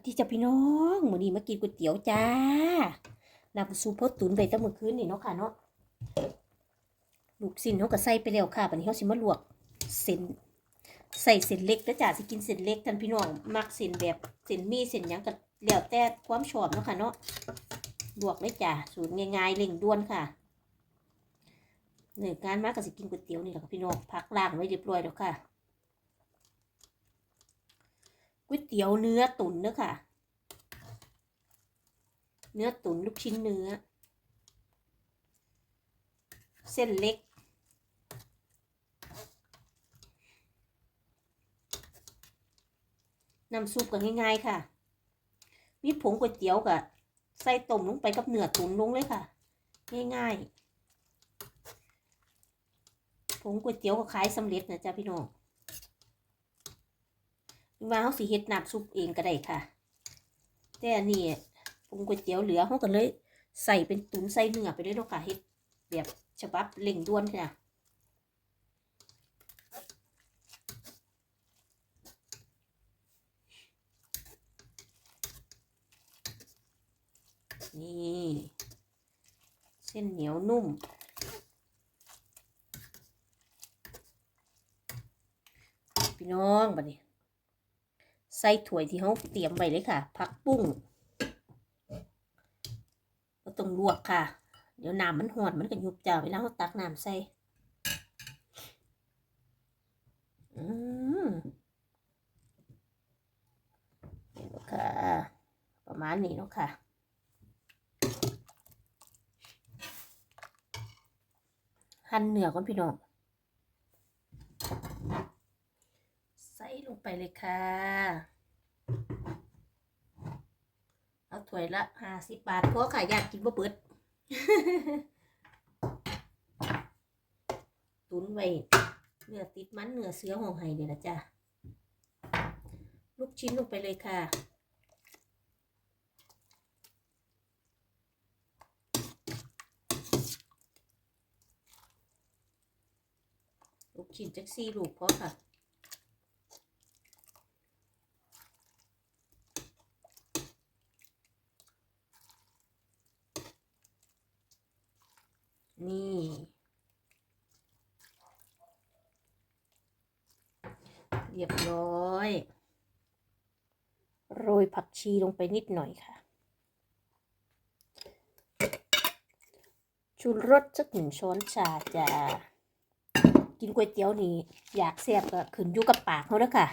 วัสดีจ้าพี่น้องมื้อนี้มากินก๋วยเตี๋ยวจ้าน้ำซุปพดตุ๋นไปตั้งมื้อคืนนี่เนาะค่ะเนาะ ลูกชิ้นเฮาก็ใส่ไปแล้วค่ะบัดนี้เฮาสิมาลวกเส้นใส่เส้นเล็กเด้อจ้าสิกินเส้นเล็กท่านพี่น้องมักเส้นแบบเส้นมีเส้นหยังก็แล้วแต่ความชอบเนาะค่ะเนาะ ลวกเลยจ้าสูตรง่ายๆเร่งด่วนค่ะเลิกงานมาก็สิกินก๋วยเตี๋ยวนี่แหละค่ะพี่น้องพักล้างไว้เรียบร้อยแล้วค่ะ ก๋วยเตี๋ยวเนื้อตุ๋นเนอะค่ะ เนื้อตุ๋นลูกชิ้นเนื้อ เส้นเล็ก น้ำซุปก็ง่ายๆค่ะ มีผงก๋วยเตี๋ยวกับใส่ต้มลงไปกับเนื้อตุ๋นลงเลยค่ะ ง่ายๆผงก๋วยเตี๋ยวก็ขายสำเร็จนะจ๊ะพี่น้อง ว่าเขาสิเฮ็ดน้ำซุปเองก็ได้ค่ะ แต่อันนี้ปรุงก๋วยเตี๋ยวเหลือเขาก็เลยใส่เป็นตุ๋นใส่เนื้อไปเลยเนาะค่ะเฮ็ดแบบฉบับเร่งด่วนค่ะนี่เส้นเหนียวนุ่ม พี่น้องบัดนี้ ใส่ถ้วยที่เขาเตรียมไว้เลยค่ะ ผักปุ้งก็ต้องลวกค่ะ เดี๋ยวน้ำมันหอดมันก็ยุบจ้าเวลาเขาตักน้ำใส่อืมเห็นค่ะ ประมาณนี้เนาะค่ะหั่นเนื้อก่อนพี่น้อง ใส่ลง ไปเลยค่ะ เอาถ้วยละห้าสิบบาทเพราะขายอยากกินบ่เปิดตุนไว้เนื้อติดมันเนื้อเสือหองไห้เนี่ยนะจ๊ะลูกชิ้นลงไปเลยค่ะลูกชิ้นจักซี่ลูกพอค่ะ นี่ เรียบร้อย โรยผักชีลงไปนิดหน่อยค่ะ ชูรสสักหนึ่งช้อนชาจะกินก๋วยเตี๋ยวนี่อยากแซ่บก็ขึ้นอยู่กับปากเขาแล้วค่ะ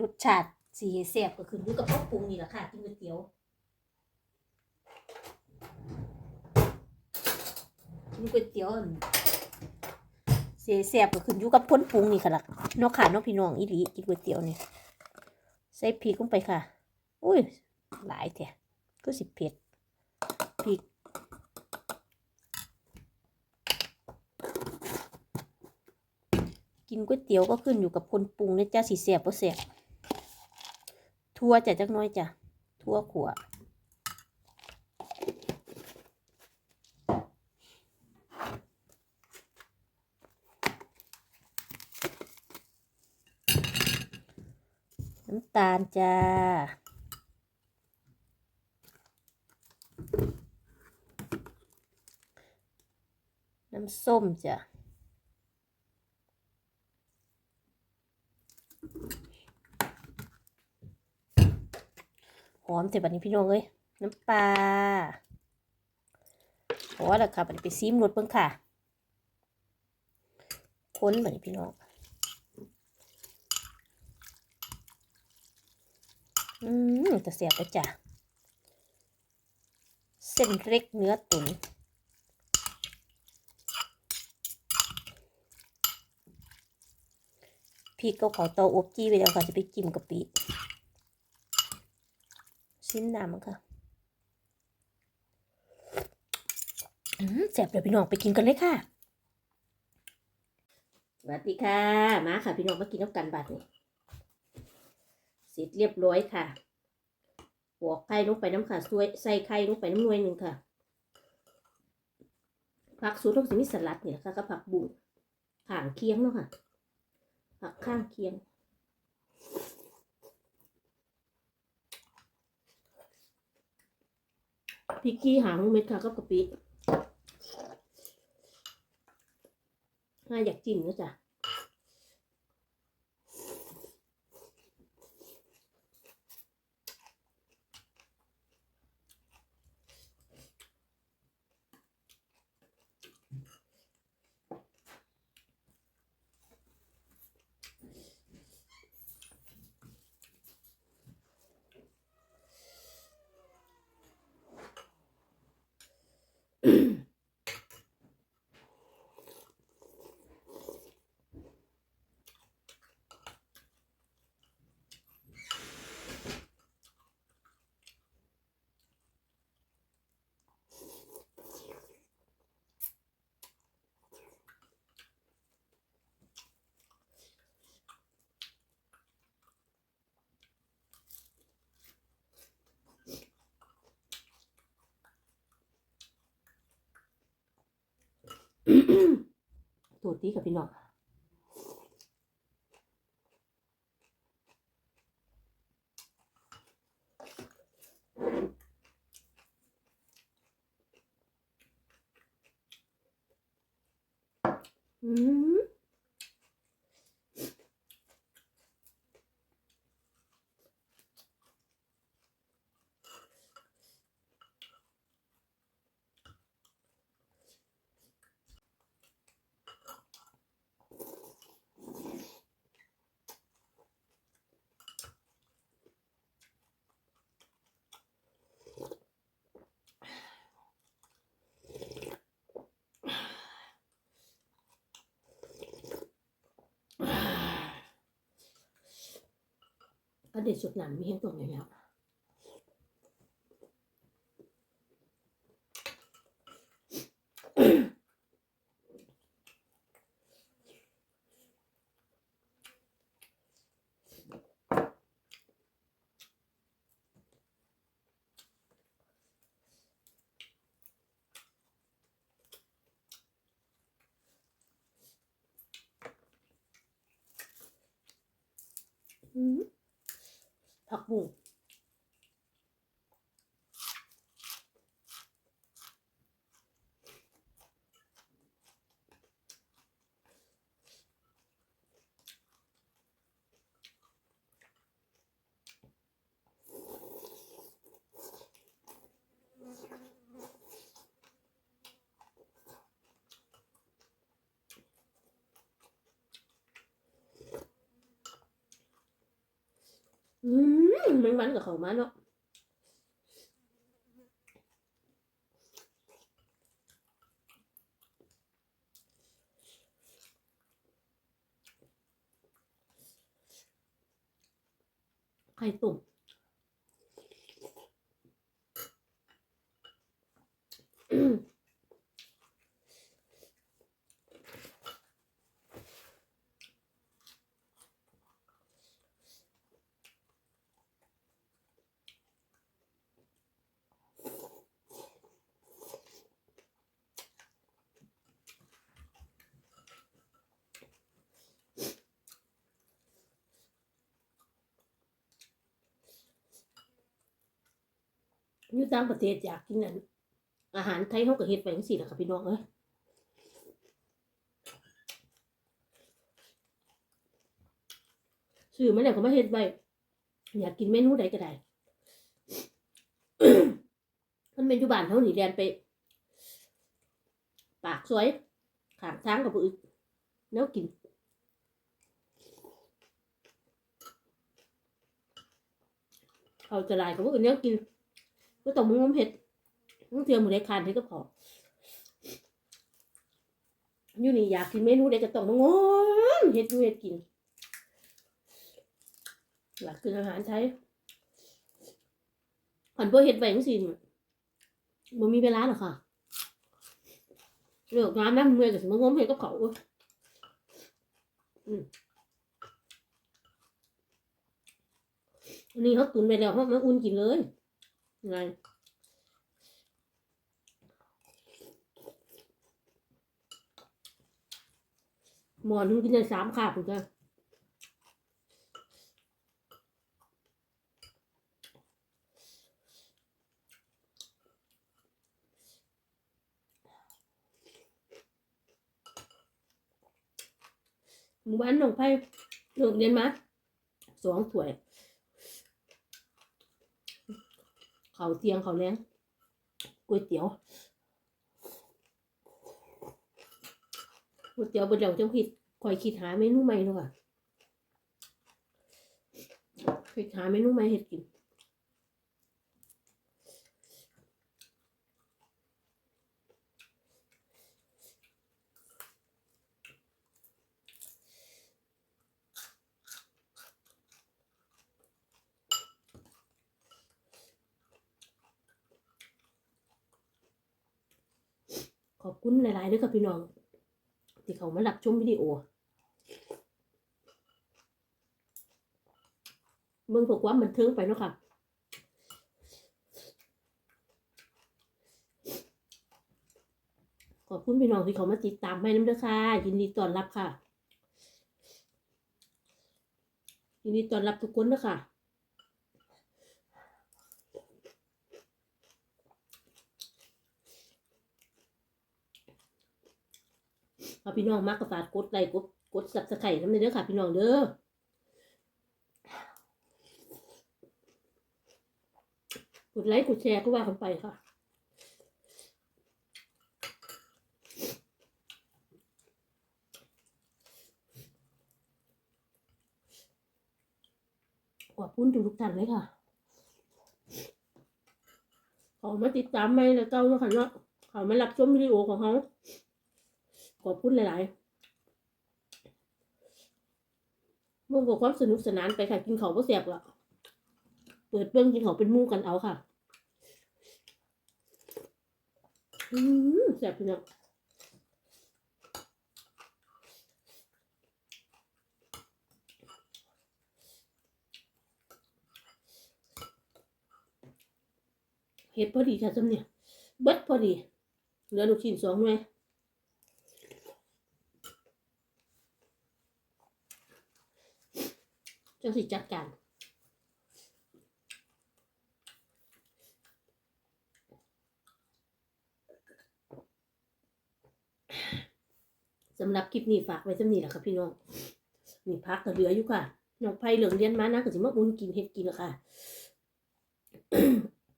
รสชาติสีแซ่บก็ขึ้นอยู่กับพวกปรุงนี่แหละค่ะ กินก๋วยเตี๋ยวกินก๋วยเตี๋ยว สียแสบก็ขึ้นอยู่กับพ้นปรุงนี่ค่ะล่ะนอกขาเนอกพี่น้องอีหลีกินก๋วยเตี๋ยวนี่ใส่พริกลงไปค่ะ อุ้ยหลายแท้ก็สิเผ็ดพริกกินก๋วยเตี๋ยวก็ขึ้นอยู่กับคนปรุงนะจ้าสีแสบบ่แสบทั่วจ้ะจักน้อยจ้ะทั่วขัว น้ำตาลจ้า น้ำส้มจ้ะหอมแต่บัดนี้พี่น้องเอ้ยน้ำปลาพอแล้วค่ะบัดนี้ไปซีมรสเบิ่งค่ะ ค้นบัดนี้พี่น้อง อืมจะเสียบไปจ้ะ เส้นเล็กเนื้อตุ๋นพริกก็ขอเตาอบจี้ไปแล้วค่ะจะไปจิ้มกะปิชิ้นน้ำมันค่ะอืมแสบเดี๋ยวพี่น้องไปกินกันเลยค่ะสวัสดีค่ะ มาค่ะพี่น้องมากินน้ำกันบัดนี่ เสร็จเรียบร้อยค่ะหัวไข่ลงไปน้ำข่ะช่วยใส่ไข่ลงไปน้ำนวยหนึ่งค่ะ ผักสูตรของสิมิสลัดนี่ยหะค่ะก็ผักบุ้งข่างเคียงเนาะค่ะ ผักข้างเคียงพริกกี้หางเม็ดค่ะกับกะปิน่าอยากจิ้มนะจ๊ะ ตัวตีกับพี่น้องอืม ถ้าเด็ดสุดหนำมีเห็นตัวอย่างเงี้ยอืม ผักบุ้งอื มมันมันกับเขามาเนาะไข่ตุ่มอืม อยู่ต่างประเทศอยากกินนั่นอาหารไทยเขาก็เฮ็ดไปจังซี่แหละค่ะพี่น้องเอ้ยซื้อมาแล้วก็มาเฮ็ดไว้อยากกินเมนูใดก็ได้มันเป็นอยู่บ้านเฮาหนีแลนไป ปากสวยขางทางกับผู้อื่นแนวกินเขาจะลายกับผู้อื่นแนวกิน ก็ต้องมึงงเห็ดมึงเทียมหมูได้คานให้ก็พออยู่นี่อยากกินเมนูใดก็ต้องมึงงมเห็ดดูเห็ดกินอยากกินอาหารไทยอันพวกเห็ดแบ่งสิมันมีเวลาหรอค่ะเลือกน้ำน้ำเมื่อยกับสมงงมเห็ดกับเขาอืมอันนี้เขาตุนไปแล้วเขามาอุ่นกินเลย ไงหมอนกินได้สามขาบถูกไหมหมู่บ้านหนองไผ่หลวงเรียนมาสองถ้วย เขาวเตียงเขาวแรงก๋วยเตี๋ยวก๋วยเตี๋ยวบนเดาจังคิดคอยคิดหาเมนูใหม่เลยค่ะคิดหาเมนูใหม่เห็ดกิน อบคุณหลายๆด้วยค่ะพี่น้อง ที่เขามารับชมวิดีโอเบิ่งเพื่อความบันเทิงไปเนาะค่ะขอบคุณพี่น้องที่เขามาติดตามให้น้ำเด้อค่ะ ยินดีต้อนรับค่ะ ยินดีต้อนรับทุกคนนะคะ ถ้าพี่น้องมักก็ฝากกดไลค์กดกดสับสไครต์น้ำเด้อค่ะ พี่น้องเด้อกดไลค์กดแชร์ก็ว่ากันไปค่ะ ขอบคุณทุกท่านเลยค่ะ ขอมาติดตามไม่แล้วเก้าเนาะค่ะเนาะขอมารับชมวิดีโอของเขา อบคุณหลายๆมุ่งกับความสนุกสนานไปค่ะกินเขาก็เสียบละเปิดเบื้องกินเขาเป็นมู่กันเอาค่ะ อืมแซ่บพี่น้องเห็ดพอดีค่ะจำเนี่ยเบิดพอดีเหลือลูกชิ้นสองหน่วย จังสิจัดการสำหรับคลิปนี้ฝากไว้จำนี้แหละค่ะพี่น้องนี่พักก็เหลืออยู่ค่ะน้องไผ่เหลืองเรียนมานะก็สิมาอุ่นกินเฮ็ดกินละค่ะ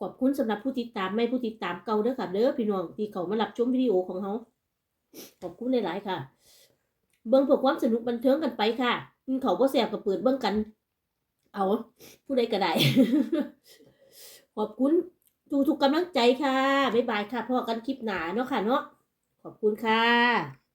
ขอบคุณสำหรับผู้ติดตามไม่ผู้ติดตามเก่าเด้อค่ะเด้อพี่น้องที่เขามารับชมวิดีโอของเขาขอบคุณหลายๆค่ะ เบิ่งเพื่อความสนุกบันเทิงกันไปค่ะ กินเขาก็แสบกับเปิดเบื้องกัน เอาผู้ใดก็ได้ ขอบคุณทุกทุกกำลังใจค่ะ บ๊ายบายค่ะพอกันคลิปหนาเนาะค่ะเนาะ ขอบคุณค่ะ